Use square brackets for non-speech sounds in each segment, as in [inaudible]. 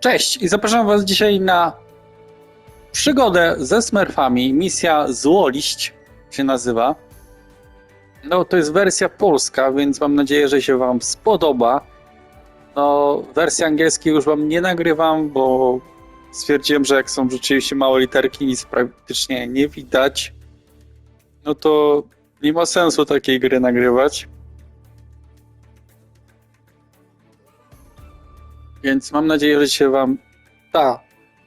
Cześć i zapraszam Was dzisiaj na przygodę ze Smurfami. Misja Złoliść się nazywa. No, to jest wersja polska, więc mam nadzieję, że się Wam spodoba. No, wersji angielskiej już Wam nie nagrywam, bo stwierdziłem, że jak są rzeczywiście małe literki, nic praktycznie nie widać. No to nie ma sensu takiej gry nagrywać. Więc mam nadzieję, że się Wam ta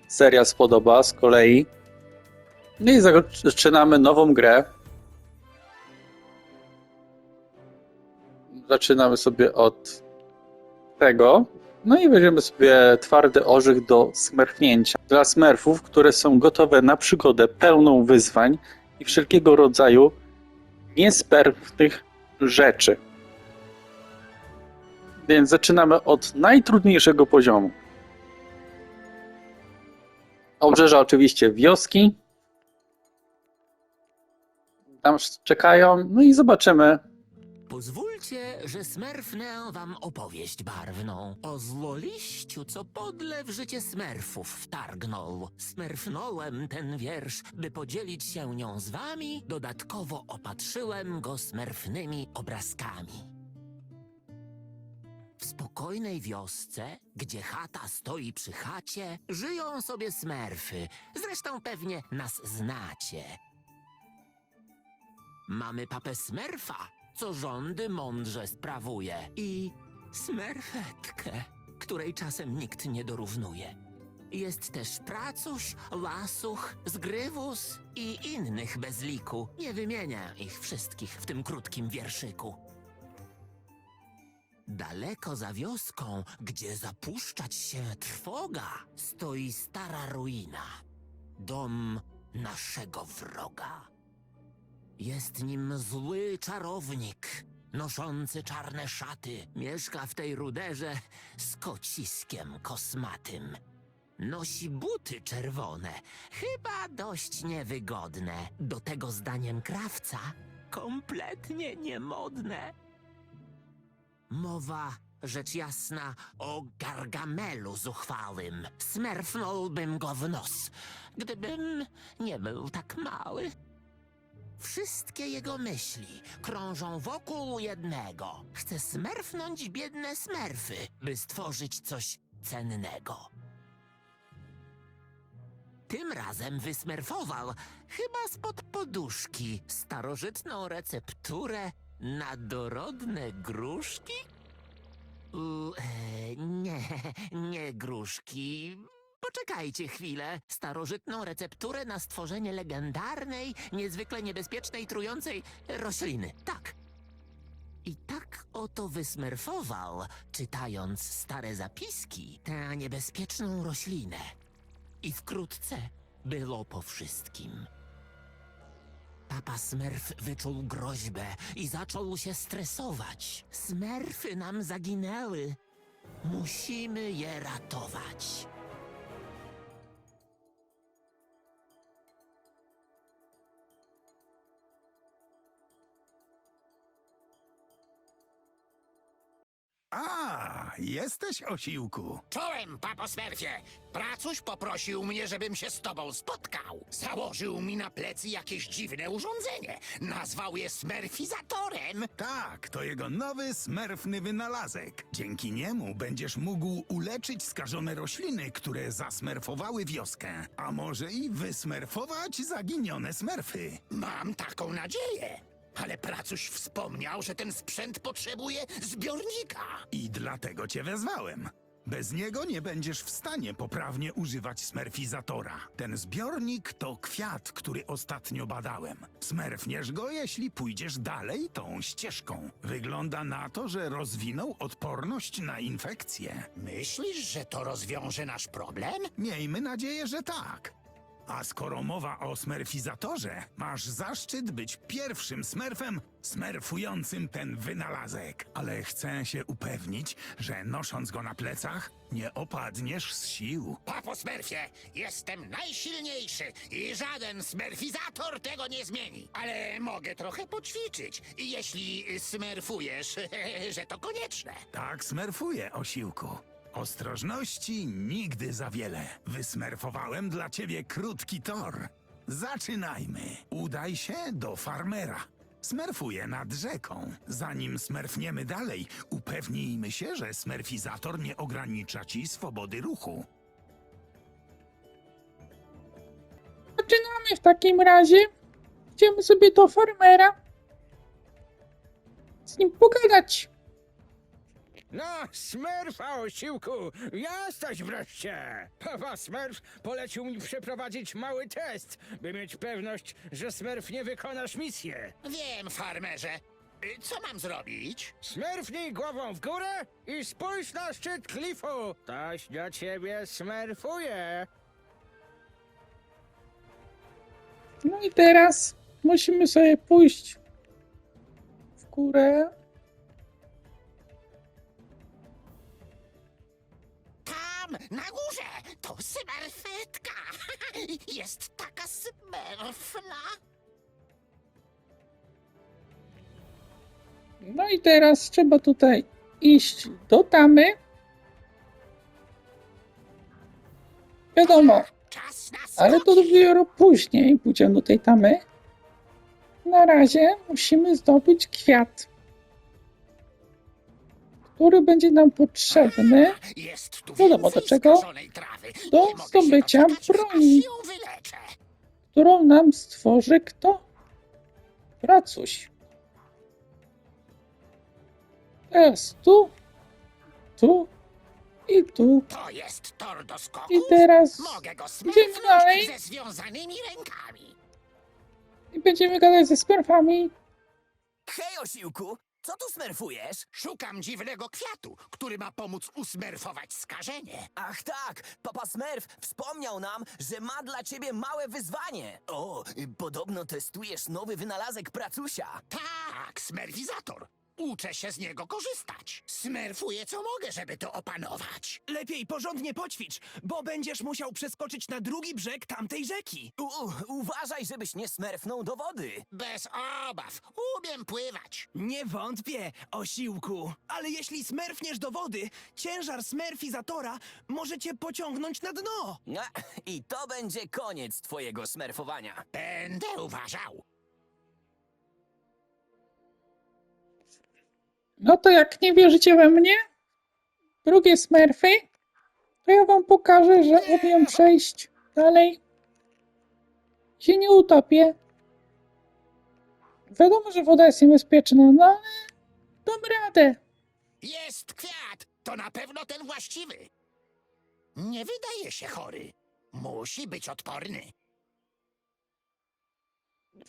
seria spodoba z kolei. No i zaczynamy nową grę. Zaczynamy sobie od tego. No i weźmiemy sobie twardy orzech do smerfnięcia. Dla smerfów, które są gotowe na przygodę pełną wyzwań i wszelkiego rodzaju niesperfnych rzeczy. Więc zaczynamy od najtrudniejszego poziomu. Obrzeża oczywiście wioski. Tam czekają, no i zobaczymy. Pozwólcie, że smerfnę wam opowieść barwną o złoliściu, co podle w życie smerfów wtargnął. Smerfnąłem ten wiersz, by podzielić się nią z wami, dodatkowo opatrzyłem go smerfnymi obrazkami. W spokojnej wiosce, gdzie chata stoi przy chacie, żyją sobie smerfy. Zresztą pewnie nas znacie. Mamy papę smerfa, co rządy mądrze sprawuje. I smerfetkę, której czasem nikt nie dorównuje. Jest też pracuś, lasuch, zgrywus i innych bez liku. Nie wymienię ich wszystkich w tym krótkim wierszyku. Daleko za wioską, gdzie zapuszczać się trwoga, stoi stara ruina. Dom naszego wroga. Jest nim zły czarownik, noszący czarne szaty. Mieszka w tej ruderze z kociskiem kosmatym. Nosi buty czerwone, chyba dość niewygodne. Do tego zdaniem krawca kompletnie niemodne. Mowa, rzecz jasna, o Gargamelu zuchwałym. Smerfnąłbym go w nos, gdybym nie był tak mały. Wszystkie jego myśli krążą wokół jednego. Chce smerfnąć biedne smerfy, by stworzyć coś cennego. Tym razem wysmerfował, chyba spod poduszki, starożytną recepturę na dorodne gruszki? U, e, nie, nie gruszki. Poczekajcie chwilę. Starożytną recepturę na stworzenie legendarnej, niezwykle niebezpiecznej, trującej rośliny. Tak. I tak oto wysmerfował, czytając stare zapiski, tę niebezpieczną roślinę. I wkrótce było po wszystkim. Papa Smerf wyczuł groźbę i zaczął się stresować. Smerfy nam zaginęły. Musimy je ratować. A, jesteś osiłku. Czołem, papo Smerfie! Pracuś poprosił mnie, żebym się z tobą spotkał. Założył mi na plecy jakieś dziwne urządzenie. Nazwał je smerfizatorem. Tak, to jego nowy smerfny wynalazek. Dzięki niemu będziesz mógł uleczyć skażone rośliny, które zasmerfowały wioskę. A może i wysmerfować zaginione smerfy. Mam taką nadzieję. Ale pracuś wspomniał, że ten sprzęt potrzebuje zbiornika. I dlatego cię wezwałem. Bez niego nie będziesz w stanie poprawnie używać smerfizatora. Ten zbiornik to kwiat, który ostatnio badałem. Smerfniesz go, jeśli pójdziesz dalej tą ścieżką. Wygląda na to, że rozwinął odporność na infekcje. Myślisz, że to rozwiąże nasz problem? Miejmy nadzieję, że tak. A skoro mowa o smerfizatorze, masz zaszczyt być pierwszym smerfem smerfującym ten wynalazek. Ale chcę się upewnić, że nosząc go na plecach, nie opadniesz z sił. Papo Smerfie, jestem najsilniejszy i żaden smerfizator tego nie zmieni. Ale mogę trochę poćwiczyć, jeśli smerfujesz, [laughs] że to konieczne. Tak smerfuję, osiłku. Ostrożności nigdy za wiele. Wysmerfowałem dla ciebie krótki tor. Zaczynajmy. Udaj się do farmera. Smerfuję nad rzeką. Zanim smerfniemy dalej, upewnijmy się, że smerfizator nie ogranicza ci swobody ruchu. Zaczynamy w takim razie. Idziemy sobie do farmera. Z nim pogadać. No, Smurfa, osiłku, jesteś wreszcie! Papa Smurf polecił mi przeprowadzić mały test, by mieć pewność, że Smurf nie wykonasz misję. Wiem, farmerze. Y, Co mam zrobić? Smurfnij głową w górę i spójrz na szczyt klifu! Toś do ciebie smurfuje! No i teraz musimy sobie pójść w górę. Tam, na górze! To smerfetka! [laughs] Jest taka smerfna! No i teraz trzeba tutaj iść do tamy. Wiadomo, Czas na ale to skoki. dopiero później pójdziemy do tej tamy. Na razie musimy zdobyć kwiat, który będzie nam potrzebny Jest tu Wiadomo do czego. Do zdobycia broni. którą nam stworzy kto? Pracuś. Teraz tu, tu i tu. To jest tor do skoku. I teraz Mogę go idziemy dalej. ze związanymi rękami. i będziemy gadać ze smerfami. Hej, osiłku! Co tu smerfujesz? Szukam dziwnego kwiatu, który ma pomóc usmerfować skażenie. Ach tak, papa Smurf wspomniał nam, że ma dla ciebie małe wyzwanie. O, y, podobno testujesz nowy wynalazek pracusia. Tak, smerfizator. Uczę się z niego korzystać. Smerfuję co mogę, żeby to opanować. Lepiej porządnie poćwicz, bo będziesz musiał przeskoczyć na drugi brzeg tamtej rzeki. U, uważaj, żebyś nie smerfnął do wody. Bez obaw, umiem pływać. Nie wątpię, osiłku. Ale jeśli smerfniesz do wody, ciężar smerfizatora może cię pociągnąć na dno. No, I to będzie koniec twojego smerfowania. Będę uważał. No to jak nie wierzycie we mnie, drugie smerfy, to ja wam pokażę, że umiem przejść dalej. Się nie utopię. Wiadomo, że woda jest niebezpieczna, no ale dam radę. Jest kwiat, to na pewno ten właściwy. Nie wydaje się chory. Musi być odporny.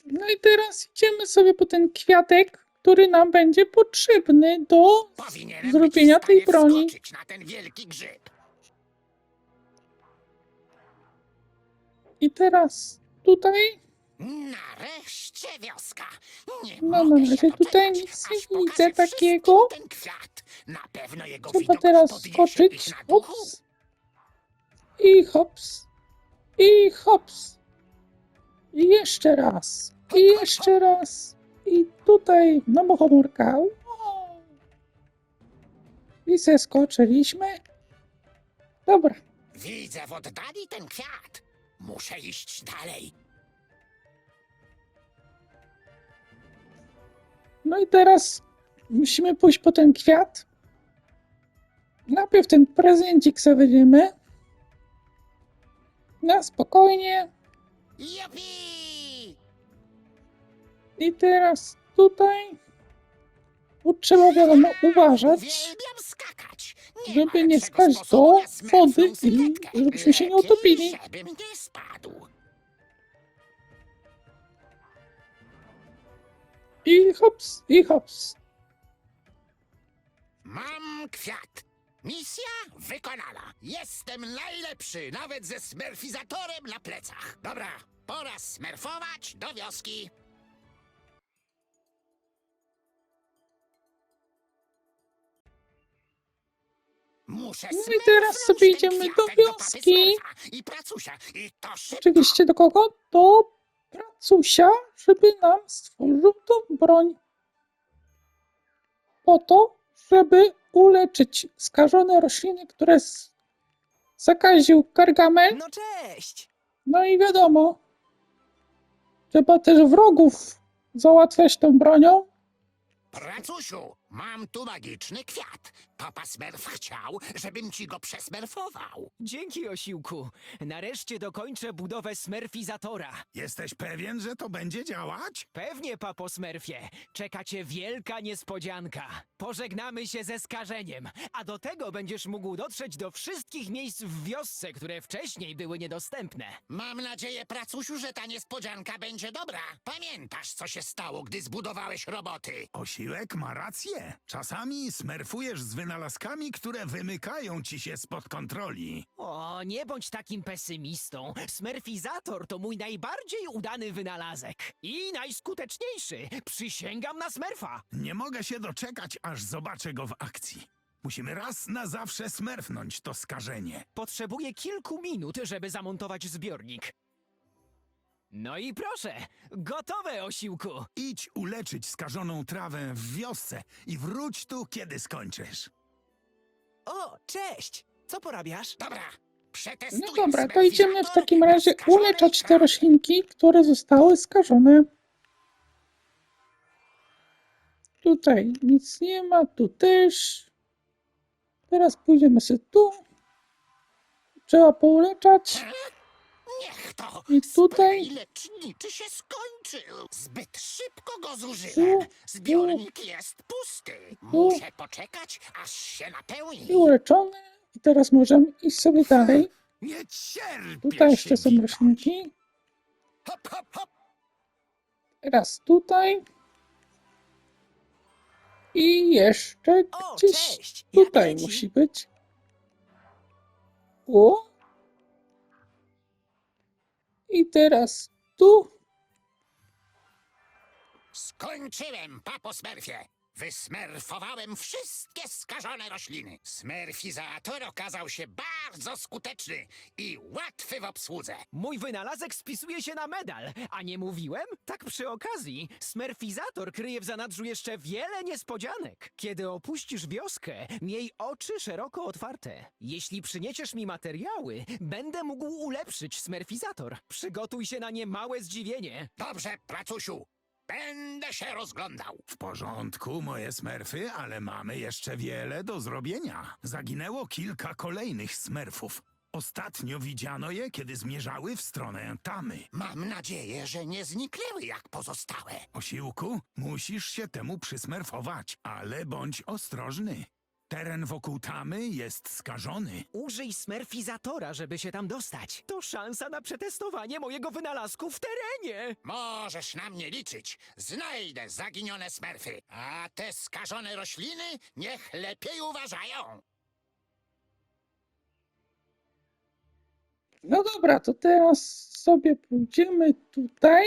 No i teraz idziemy sobie po ten kwiatek, który nam będzie potrzebny do Powinienem zrobienia być w tej stanie broni. wskoczyć na ten wielki grzyb. I teraz tutaj, Nareszcie wioska. Nie No, mogę na się razie tutaj doczekać, nic nie aż pokażę widzę wszystkim takiego. Ten kwiat. Na pewno jego trzeba widok teraz podniesie skoczyć. ich na duchu. Hops. I hops. I hops. I jeszcze raz. I jeszcze raz. I tutaj na mochomórka. Wow. I zeskoczyliśmy. Dobra. Widzę w oddali ten kwiat. Muszę iść dalej. No i teraz musimy pójść po ten kwiat. Najpierw ten prezencik sobie weźmiemy. Na spokojnie. Jupi! I teraz tutaj. Tu trzeba wiadomo uważać, żeby nie sposobu do wody i żebyśmy się nie utopili. I hops, i hops. Mam kwiat. Misja wykonana. Jestem najlepszy, nawet ze smerfizatorem na plecach. Dobra, pora smerfować do wioski. Muszę No i teraz sobie idziemy do wioski. I pracusia. I to szybko. Oczywiście do kogo? Do pracusia, żeby nam stworzył tą broń. Po to, żeby uleczyć skażone rośliny, które zakaził Gargamel. No cześć! No i wiadomo, trzeba też wrogów załatwiać tą bronią. Pracusiu, mam tu magiczny kwiat. Papa Smerf chciał, żebym ci go przesmerfował. Dzięki, osiłku. Nareszcie dokończę budowę smerfizatora. Jesteś pewien, że to będzie działać? Pewnie, papo Smurfie. Czeka cię wielka niespodzianka. Pożegnamy się ze skażeniem, a do tego będziesz mógł dotrzeć do wszystkich miejsc w wiosce, które wcześniej były niedostępne. Mam nadzieję, pracusiu, że ta niespodzianka będzie dobra. Pamiętasz, co się stało, gdy zbudowałeś roboty? Osiłek ma rację. Czasami smerfujesz z wynalazkami, które wymykają ci się spod kontroli. O, nie bądź takim pesymistą. Smerfizator to mój najbardziej udany wynalazek. I najskuteczniejszy. Przysięgam na smerfa. Nie mogę się doczekać, aż zobaczę go w akcji. Musimy raz na zawsze smerfnąć to skażenie. Potrzebuję kilku minut, żeby zamontować zbiornik. No i proszę, gotowe, osiłku. Idź uleczyć skażoną trawę w wiosce i wróć tu, kiedy skończysz. O, cześć! Co porabiasz? Dobra, przetestuję No dobra, to idziemy w takim razie uleczać te roślinki, które zostały skażone. Tutaj nic nie ma, tu też. Teraz pójdziemy sobie tu. Trzeba pouleczać. Niech to! I tutaj? Spray leczniczy się skończył! Zbyt szybko go zużyłem! Zbiornik jest pusty! Muszę poczekać, aż się napełni! I uleczone. I teraz możemy iść sobie dalej. [laughs] Nie cierpię Tutaj jeszcze są widać. roślinki. Hop, hop, hop! Teraz tutaj. I jeszcze O, gdzieś cześć! Jak tutaj leci? musi być. O. I teraz tu. Skończyłem, papo Smurfie! Wysmerfowałem wszystkie skażone rośliny. Smerfizator okazał się bardzo skuteczny i łatwy w obsłudze. Mój wynalazek spisuje się na medal, a nie mówiłem? Tak przy okazji, smerfizator kryje w zanadrzu jeszcze wiele niespodzianek. Kiedy opuścisz wioskę, miej oczy szeroko otwarte. Jeśli przyniesiesz mi materiały, będę mógł ulepszyć smerfizator. Przygotuj się na niemałe zdziwienie. Dobrze, pracusiu, będę się rozglądał. W porządku, moje smerfy, ale mamy jeszcze wiele do zrobienia. Zaginęło kilka kolejnych smerfów. Ostatnio widziano je, kiedy zmierzały w stronę tamy. Mam nadzieję, że nie zniknęły jak pozostałe. Osiłku, musisz się temu przysmerfować, ale bądź ostrożny. Teren wokół tamy jest skażony. Użyj smerfizatora, żeby się tam dostać. To szansa na przetestowanie mojego wynalazku w terenie. Możesz na mnie liczyć. Znajdę zaginione smerfy, a te skażone rośliny niech lepiej uważają. No dobra, to teraz sobie pójdziemy tutaj.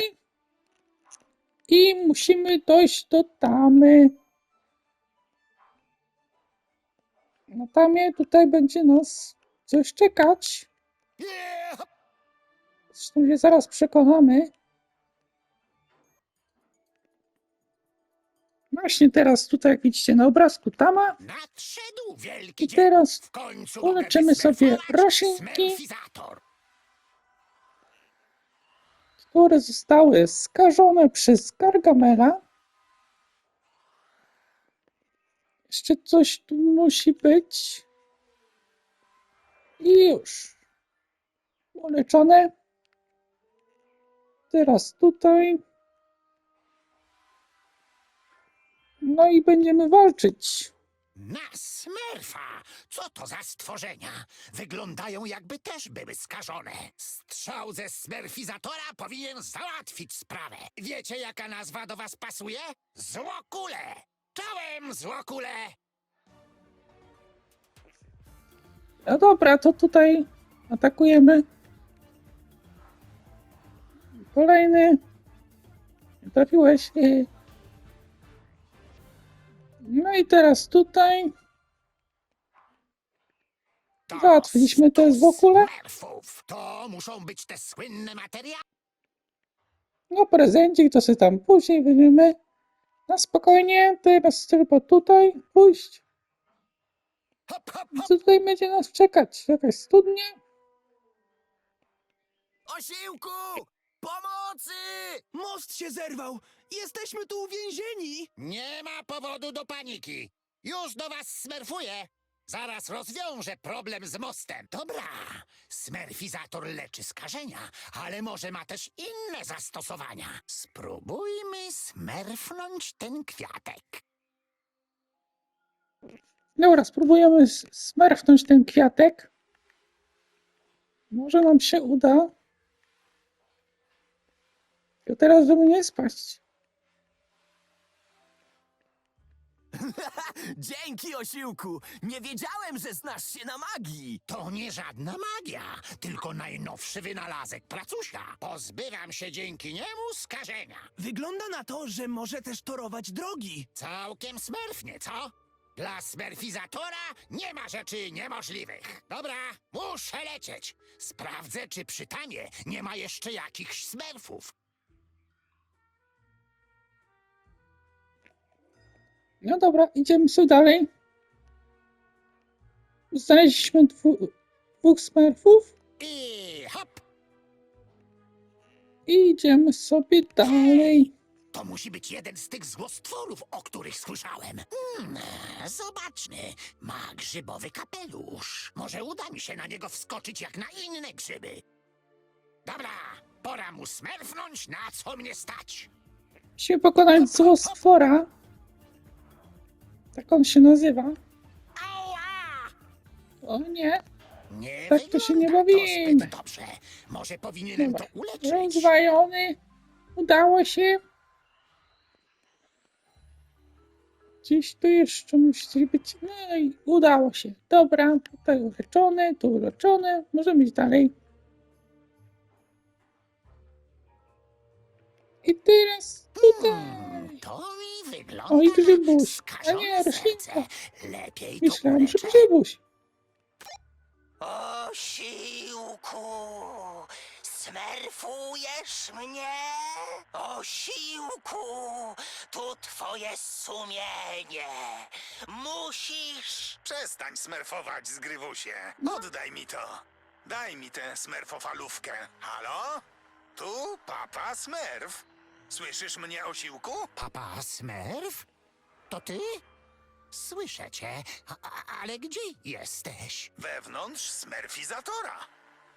I musimy dojść do tamy. Na tamie tutaj będzie nas coś czekać. Zresztą się zaraz przekonamy. Właśnie teraz tutaj, jak widzicie na obrazku, tama. Nadszedł wielki I teraz W końcu uleczymy sobie roślinki. Które zostały skażone przez Gargamela. Jeszcze coś tu musi być. I już. Uleczone. Teraz tutaj. No i będziemy walczyć. Na smerfa! Co to za stworzenia? Wyglądają jakby też były skażone. Strzał ze smerfizatora powinien załatwić sprawę. Wiecie jaka nazwa do was pasuje? Złokule! Czołem złokule! No dobra, to tutaj atakujemy. Kolejny. Trafiłeś. No i teraz tutaj. To Załatwiliśmy te stu zwłokule. Smerfów. To muszą być te słynne materiały. No prezencik to sobie tam później weźmiemy. Na spokojnie. Teraz trzeba tutaj pójść. Co tutaj będzie nas czekać? Jakaś studnia? Osiłku! Pomocy! Most się zerwał! Jesteśmy tu uwięzieni! Nie ma powodu do paniki. Już do was smerfuję. Zaraz rozwiążę problem z mostem. Dobra, smerfizator leczy skażenia, ale może ma też inne zastosowania. Spróbujmy smerfnąć ten kwiatek. Dobra, spróbujemy smerfnąć ten kwiatek. Może nam się uda. Tylko teraz, żeby nie spaść. [laughs] Dzięki, Osiłku! Nie wiedziałem, że znasz się na magii! To nie żadna magia, tylko najnowszy wynalazek pracusia. Pozbywam się dzięki niemu skażenia. Wygląda na to, że może też torować drogi. Całkiem smerfnie, co? Dla smerfizatora nie ma rzeczy niemożliwych. Dobra, muszę lecieć. Sprawdzę, czy przy tamie nie ma jeszcze jakichś smerfów. No dobra, idziemy sobie dalej. Znaleźliśmy dwu, dwóch smerfów I idziemy sobie dalej. To musi być jeden z tych złostworów, o których słyszałem. Hmm, zobaczmy. Ma grzybowy kapelusz. Może uda mi się na niego wskoczyć jak na inne grzyby. Dobra, pora mu smerfnąć, na co mnie stać. Musimy pokonać złostwora. Tak on się nazywa. O nie, Nie Tak to się nie wygląda to bawimy. zbyt dobrze. Może powinienem Dobra. to uleczyć. rozwajony. Udało się. Gdzieś tu jeszcze musi być. No i udało się. Dobra, tutaj uleczony, tu uleczony. Możemy iść dalej. I teraz tutaj. Hmm, to mi wygląda Oj, grzybuś. A nie, roślinka. Lepiej Myślałem, że grzybuś. Osiłku, smerfujesz mnie? Osiłku, tu twoje sumienie. Musisz... Przestań smerfować, zgrywusie. Oddaj mi to. Daj mi tę smerfofalówkę. Halo? Tu papa smerf. Słyszysz mnie, osiłku? Papa Smurf? To ty? Słyszę cię, a, a, ale gdzie jesteś? Wewnątrz smerfizatora.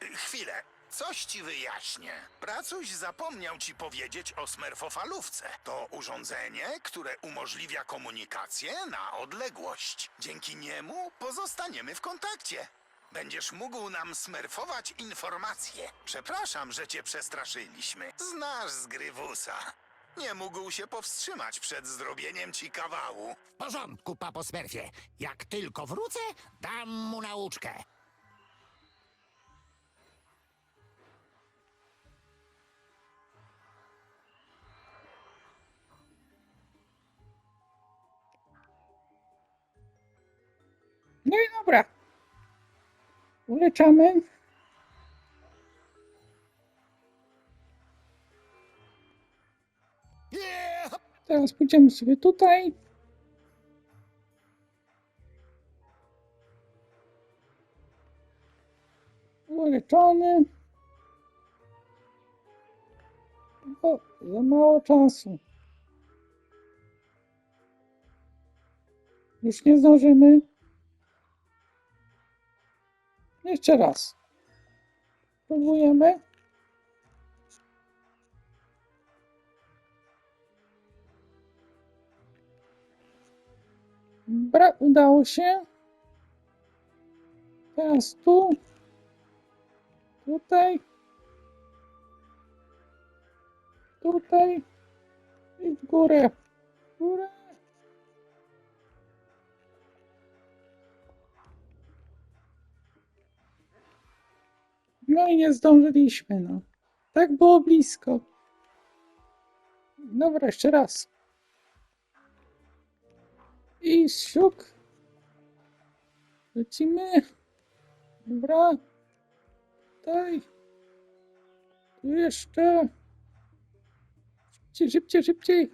Y, Chwilę, coś ci wyjaśnię. Pracuś zapomniał ci powiedzieć o smerfofalówce. To urządzenie, które umożliwia komunikację na odległość. Dzięki niemu pozostaniemy w kontakcie. Będziesz mógł nam smerfować informacje. Przepraszam, że cię przestraszyliśmy. Znasz zgrywusa. Nie mógł się powstrzymać przed zrobieniem ci kawału. W porządku, papo Smurfie. Jak tylko wrócę, dam mu nauczkę. No i dobra. Uleczamy. Teraz pójdziemy sobie tutaj. Uleczony. Za mało czasu. Już nie zdążymy. Jeszcze raz. Próbujemy. Bra, udało się. Teraz tu. Tutaj. Tutaj. I w górę. W górę. No i nie zdążyliśmy, no. Tak było blisko. Dobra, jeszcze raz. I siuk. Lecimy. Dobra. Tutaj. Tu jeszcze. Szybciej, szybciej, szybciej.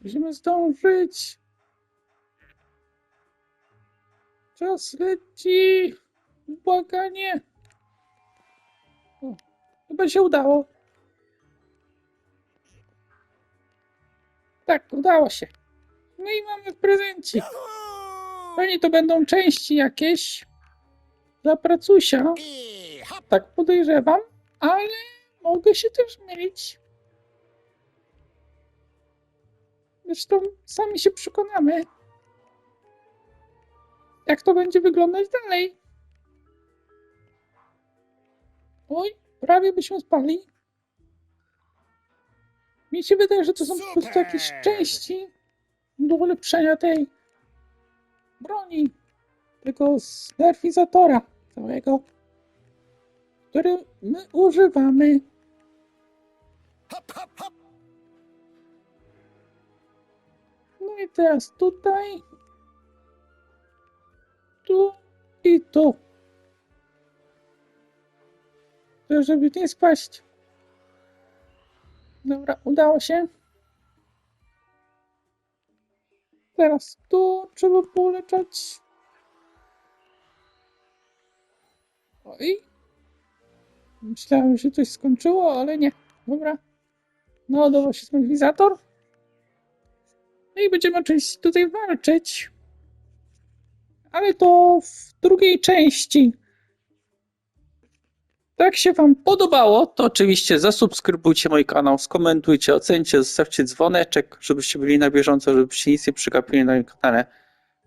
Musimy zdążyć. Czas leci. Błaganie. Chyba się udało. Tak, udało się. No i mamy prezencik. Pewnie to będą części jakieś dla pracusia. Tak podejrzewam, ale mogę się też mylić. Zresztą sami się przekonamy, jak to będzie wyglądać dalej. Oj, prawie byśmy spali. Mi się wydaje, że to są po prostu Super! jakieś części do ulepszenia tej broni, tego smerfizatora całego który my używamy. Hop, hop, hop! No i teraz tutaj, tu i tu. Żeby nie spaść. Dobra, udało się. Teraz tu trzeba poleczać. Oj. Myślałem, że coś skończyło, ale nie. Dobra. No, dawał się smoglizator. No i będziemy oczywiście tutaj walczyć. Ale to w drugiej części. Jak się Wam podobało, to oczywiście zasubskrybujcie mój kanał, skomentujcie, ocencie, zostawcie dzwoneczek, żebyście byli na bieżąco, żebyście nic nie przegapili na moim kanale.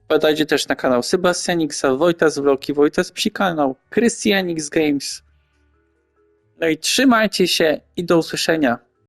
Wpadajcie też na kanał Sebastianiksa, Wojtas Vlogi, Wojtas Psi kanał, Christianix Games. No i trzymajcie się i do usłyszenia.